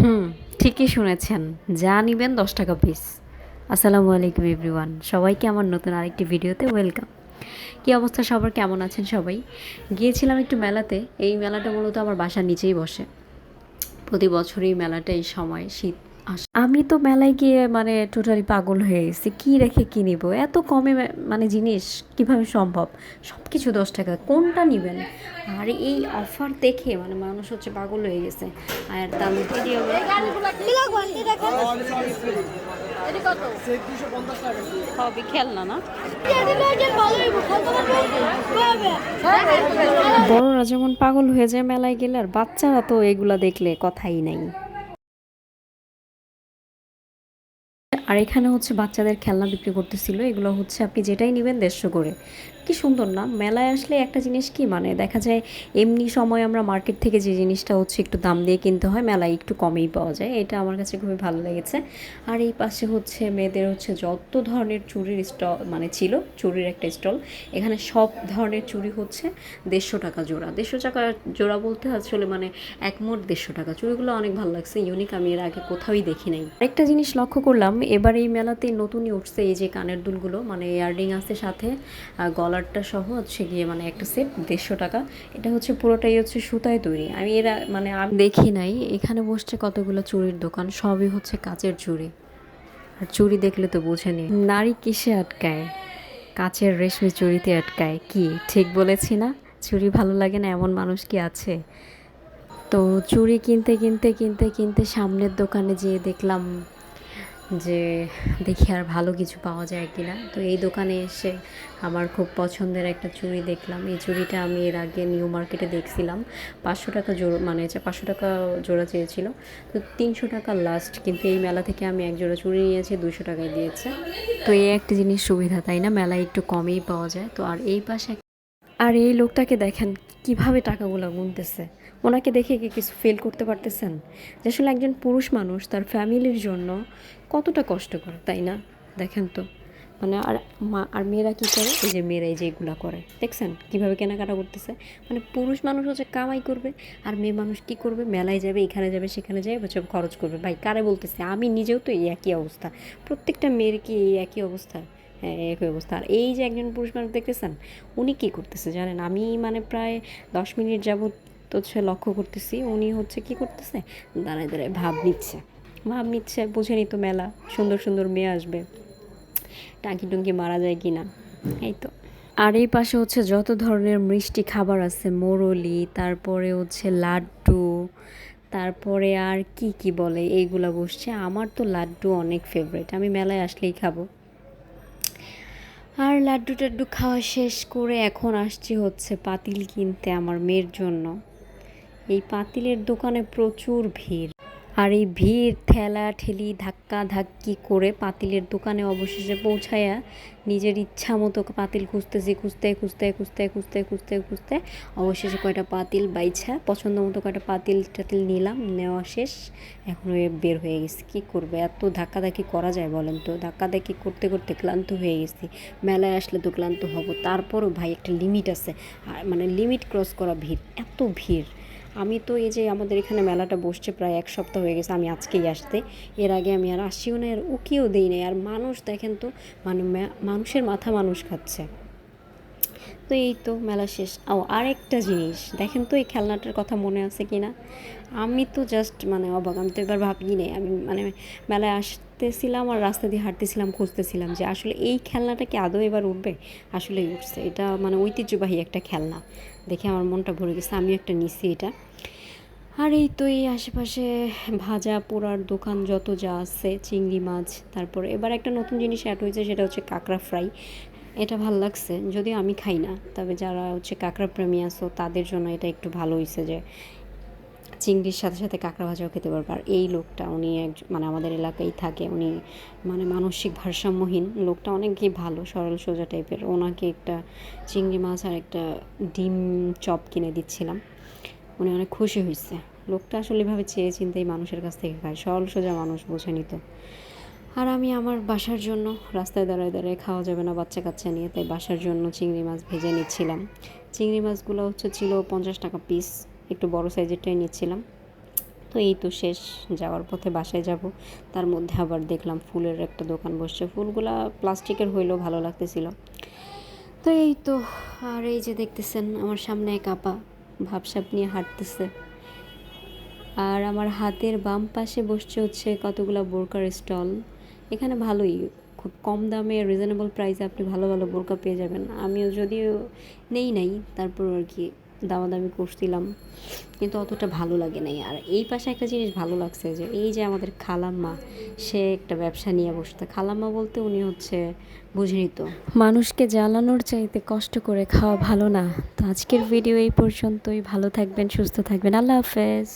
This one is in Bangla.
হুম, ঠিকই শুনেছেন। যা নিবেন দশ টাকা পিস আসসালামু আলাইকুম এভরিওয়ান সবাইকে আমার নতুন আরেকটি ভিডিওতে ওয়েলকাম কি অবস্থা? সবার কেমন আছেন সবাই? গিয়েছিলাম একটু মেলাতে। এই মেলাটা মূলত আমার বাসার নিচেই বসে। প্রতি বছরই মেলাটা এই সময় শীত আমি তো মেলায় গিয়ে মানে টোটালি পাগল হয়ে গেছি। কী রেখে কী নিব? এত কমে মানে জিনিস কীভাবে সম্ভব? সব কিছু দশ টাকা। কোনটা নেবেন? আর এই অফার দেখে মানে মানুষ হচ্ছে পাগল হয়ে গেছে। আর তার মধ্যে বড়রা যেমন পাগল হয়ে যায় মেলায় গেলে, আর বাচ্চারা তো এগুলা দেখলে কথাই নাই। আর এখানে হচ্ছে বাচ্চাদের খেলনা বিক্রি করতেছিল। এগুলো হচ্ছে আপনি যেটাই নেবেন দেড়শো করে। কি সুন্দর না? মেলায় আসলে একটা জিনিস কি মানে দেখা যায় এমনি সময় আমরা মার্কেট থেকে যে জিনিসটা হচ্ছে একটু দাম দিয়ে কিনতে হয়, মেলায় একটু কমেই পাওয়া যায়। এটা আমার কাছে খুবই ভালো লেগেছে। আর এই পাশে হচ্ছে মেয়েদের হচ্ছে যত ধরনের চুরির স্টল মানে ছিল, চুরির একটা স্টল, এখানে সব ধরনের চুরি হচ্ছে দেড়শো টাকা জোড়া। দেড়শো টাকা জোড়া বলতে আসলে মানে এক মোট দেড়শো টাকা। চুড়িগুলো অনেক ভালো লাগছে, ইউনিক, আমি এর আগে কোথাওই দেখি নাই। একটা জিনিস লক্ষ্য করলাম এবার এই মেলাতে নতুনই উঠছে এই যে কানের দুলগুলো মানে ইয়াররিং আছে সাথে গলারটা সহ হচ্ছে গিয়ে মানে একটা সেট দেড়শো টাকা। এটা হচ্ছে পুরোটাই হচ্ছে সুতায় তৈরি। আমি এরা মানে আমি দেখি নাই, এখানে বসছে কতগুলো চুড়ির দোকান, সবই হচ্ছে কাচের চুড়ি। আর চুড়ি দেখলে তো বোঝেনি। নারী কিসে আটকায়? কাচের রেশমি চুড়িতে আটকায় কি? ঠিক বলেছি না? চুড়ি ভালো লাগে না, এমন মানুষ কি আছে? তো চুড়ি কিনতে কিনতে কিনতে কিনতে সামনের দোকানে যেয়ে দেখলাম যে দেখি আর ভালো কিছু পাওয়া যায় কিনা। তো এই দোকানে এসে আমার খুব পছন্দের একটা চুড়ি দেখলাম। এই চুড়িটা আমি এর আগে নিউ মার্কেটে দেখছিলাম। পাঁচশো টাকা জোড়া মানে পাঁচশো টাকা জোড়া চেয়েছিল। তো তিনশো টাকা লাস্ট কিন্তু এই মেলা থেকে আমি এক জোড়া চুড়ি নিয়েছি দুশো টাকায় দিয়েছে। তো এই একটা জিনিস সুবিধা, তাই না? মেলায় একটু কমেই পাওয়া যায়। তো আর এই পাশে আর এই লোকটাকে দেখেন, কীভাবে টাকাগুলো গুনতেছে। ওনাকে দেখে কি কিছু ফিল করতে পারতেছেন? যে আসলে একজন পুরুষ মানুষ, তার ফ্যামিলির জন্য কতটা কষ্ট করে, তাই না? দেখেন তো। মানে আর মা, আর মেয়েরা কী করে? এই যে মেয়েরা এই যে করে। দেখছেন কীভাবে কেনাকাটা করতেছে? মানে পুরুষ মানুষ হচ্ছে কামাই করবে, আর মেয়ে মানুষ কি করবে? মেলায় যাবে, এখানে যাবে, সেখানে যাবে হচ্ছে খরচ করবে। ভাই, কারে বলতেছে? আমি নিজেও তো এই একই অবস্থা। প্রত্যেকটা মেয়ের কি এই একই অবস্থা? একই অবস্থা। আর এই যে একজন পুরুষ মানুষ দেখতেছেন, উনি কী করতেছে জানেন? আমি মানে প্রায় দশ মিনিট যাবত তো হচ্ছে লক্ষ্য করতেছি, উনি হচ্ছে কি করতেছে? দাঁড়ায় দাঁড়ায় ভাব নিচ্ছে। ভাব নিচ্ছে বুঝেনি তো মেলা, সুন্দর সুন্দর মেয়ে আসবে। টাঙ্কি টুঙ্কি মারা যায় কি না? এই তো। আর এই পাশে হচ্ছে যত ধরনের মিষ্টি খাবার আছে, মোরলি, তারপরে হচ্ছে লাড্ডু, তারপরে আর কি কি বলে, এইগুলা বসছে। আমার তো লাড্ডু অনেক ফেভারিট আমি মেলায় আসলেই খাব। আর লাড্ডু টাড্ডু খাওয়া শেষ করে এখন আসছি হচ্ছে পাতিল কিনতে আমার মেয়ের জন্য। এই পাতিলের দোকানে প্রচুর ভিড়। আর এই ভিড়, ঠেলা, ঠেলি, ধাক্কা ধাক্কি করে পাতিলের দোকানে অবশেষে পৌঁছায়া নিজের ইচ্ছা মতো পাতিল খুঁজতেছি, খুঁজতে খুঁজতে খুঁজতে খুঁজতে খুঁজতে খুঁজতে অবশেষে কয়টা পাতিল বাইছা, পছন্দ মতো কয়টা পাতিল টাতিল নিলাম, নেওয়া শেষ, এখন বের হয়ে গেছি। কী করবে, এত ধাক্কাধাক্কি করা যায় বলেন তো? ধাক্কাধাক্কি করতে করতে ক্লান্ত হয়ে গেছি। মেলায় আসলে তো ক্লান্ত হব, তারপরও ভাই একটা লিমিট আছে আর মানে লিমিট ক্রস করা ভিড়, এত ভিড়। আমি তো এই যে আমাদের এখানে মেলাটা বসছে প্রায় এক সপ্তাহ হয়ে গেছে, আমি আজকেই আসতে। এর আগে আমি আর আসিও না, আর উকিও দিই নাই। আর মানুষ দেখেন তো মানে মানুষের মাথা মানুষ খাচ্ছে। তো এই তো মেলা শেষ। ও, আরেকটা জিনিস। দেখেন তো এই খেলনাটার কথা মনে আছে কি না আমি তো জাস্ট মানে অবাক। আমি তো এবার ভাবি নেই। আমি মানে মেলায় আসতেছিলাম আর রাস্তা দিয়ে হাঁটতেছিলাম, খুঁজতেছিলাম যে আসলে এই খেলনাটা কি আদৌ এবার উঠবে? আসলে উঠছে। এটা মানে ঐতিহ্যবাহী একটা খেলনা। দেখে আমার মনটা ভরে গেছে। আমিও একটা নিছি এটা। আর এই তো এই আশেপাশে ভাজা পোড়ার দোকান যত যা আছে, চিংড়ি মাছ, তারপর এবার একটা নতুন জিনিস অ্যাড হয়েছে, সেটা হচ্ছে কাঁকড়া ফ্রাই এটা ভালো লাগছে। যদিও আমি খাই না, তবে যারা হচ্ছে কাঁকড়া প্রেমী আছো, তাদের জন্য এটা একটু ভালো হয়েছে যে চিংড়ির সাথে সাথে কাঁকড়া ভাজাও খেতে পারবে। আর এই লোকটা, উনি এক মানে আমাদের এলাকায় থাকে, উনি মানে মানসিক ভারসাম্যহীন। লোকটা অনেকই ভালো, সরল সোজা টাইপের। ওনাকে একটা চিংড়ি মাছ আর একটা ডিম চপ কিনে দিচ্ছিলাম। উনি অনেক খুশি হয়েছে লোকটা আসলে এভাবে চেয়ে চিন্তেই মানুষের কাছ থেকে খায়। সরল সোজা মানুষ বোঝে নিত আর আমি আমার বাসার জন্য রাস্তায় দাঁড়ায় দাঁড়ায় খাওয়া যাবে না, বাচ্চা কাচ্চা নিয়ে, তাই বাসার জন্য চিংড়ি মাছ ভেজে নিচ্ছিলাম। চিংড়ি মাছগুলো হচ্ছে ছিল পঞ্চাশ টাকা পিস একটু বড় সাইজেরটাই নিচ্ছিলাম। তো এই তো শেষ, যাওয়ার পথে বাসায় যাব। তার মধ্যে আবার দেখলাম ফুলের একটা দোকান বসছে। ফুলগুলা প্লাস্টিকের হইলেও ভালো লাগতেছিল। তো এই তো, আর এই যে দেখতেছেন আমার সামনে এক আপা ভাবসাপ নিয়ে হাঁটতেছে। আর আমার হাতের বাম পাশে বসছে হচ্ছে কতগুলো বোরকার স্টল। এখানে ভালোই, খুব কম দামে রিজনেবল প্রাইসে আপনি ভালো ভালো বোরকা পেয়ে যাবেন। আমিও যদিও নেই নাই তারপর আর কি দামাদামি করছিলাম, কিন্তু অতটা ভালো লাগে নাই। আর এই পাশে একটা জিনিস ভালো লাগছে যে, এই যে আমাদের খালাম্মা, সে একটা ব্যবসা নিয়ে বসতে খালাম্মা বলতে উনি হচ্ছে বুঝে তো মানুষকে জ্বালানোর চাইতে কষ্ট করে খাওয়া ভালো না। তো আজকের ভিডিও এই পর্যন্তই। ভালো থাকবেন, সুস্থ থাকবেন। আল্লাহ হাফেজ।